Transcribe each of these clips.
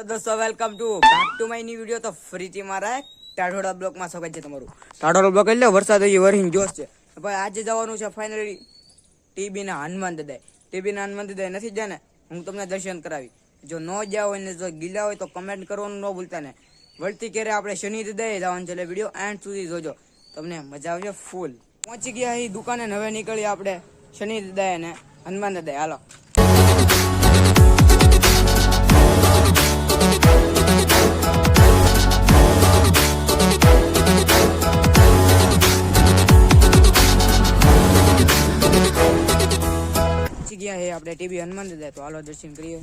Hello દોસ્તો welcome to back to my new video તો ફરીથી મારા ટાઢોડા બ્લોકમાં સ્વાગત છે તમારું. ટાઢોડા બ્લોક એટલે વરસાદ હોય વરહીન જોશ છે. ભાઈ આજે જવાનું છે ફાઇનલી ટીબીના હનુમાન દદાય ટીબીના હનુમાન દદાય નથી જાય ને હું તમને દર્શન કરાવી. જો ન ગયા હોય ને જો ગીલા હોય તો કમેન્ટ કરવાનું ન ભૂલતા ને. વળતી ક્યારે આપણે શનિ દાદાએ જવાનું છે એટલે વીડિયો એન્ડ સુધી જોજો. તમને મજા આવશે ફૂલ પહોંચી ગયા અહીં દુકાને નવે હવે નીકળી આપણે શનિ દાદાએ ને હનુમાન દાદાએ હાલો. ગયા છે આપણે ટીવી હનુમાન દાદા તો હાલો દર્શન કરીએ.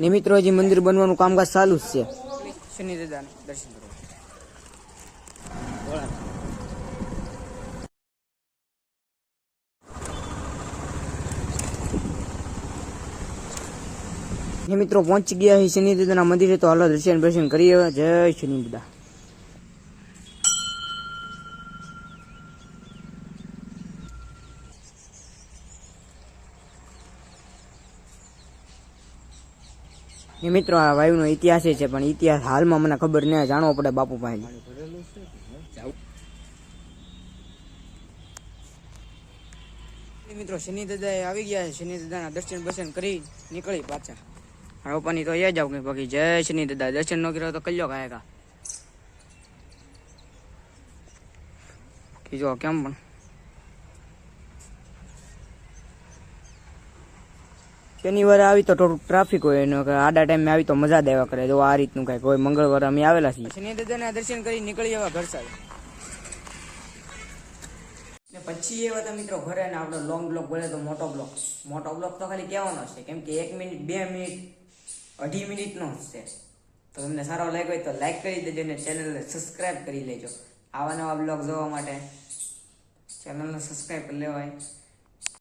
ને મિત્રો હજી મંદિર બનવાનું કામકાજ ચાલુ જ છે. શનિ દાદા દર્શન કરવા. ને મિત્રો પહોંચી ગયા છે શનિ દાદાના મંદિરે, તો હાલો દર્શન દર્શન કરીએ. જય શનિ દાદા ને મિત્રો, આ વાયુનો ઇતિહાસ છે, પણ ઇતિહાસ હાલમાં મને ખબર નહીં જાણવો પડે બાપુ પાસે મિત્રો, શનિ દાદા આવી ગયા છે, શનિ દાદાના દર્શન બર્શન કરી નીકળી પાછા. રોપાની તો અહીંયા જાવ કે બાકી જય શ્રી દાદા. દર્શન નો કર્યો તો કલ્યો ખાયગા કીજો કેમ પણ? શનિવારે આવી તો થોડુંક ટ્રાફિક હોય, એનો આડા ટાઈમે આવી તો મજા દેવા કરે. જો આ રીતનું કંઈક હોય, મંગળવારે અમે આવેલા છીએ. શનિ દાદાના દર્શન કરી નીકળી એવા ઘર સાથે પછી એવા તો મિત્રો ઘરે આપણો લોંગ બ્લોક બોલે તો મોટો બ્લોક મોટો બ્લોક તો ખાલી કહેવાનો છે. કેમ કે એક મિનિટ બે મિનિટ અઢી મિનિટનો છે તો તમને સારો લાગ્યો હોય તો લાઈક કરી દેજો ને ચેનલને સબસ્ક્રાઈબ કરી લેજો. આવા નવા બ્લોગ જોવા માટે ચેનલને સબસ્ક્રાઈબ કરી લેવાય.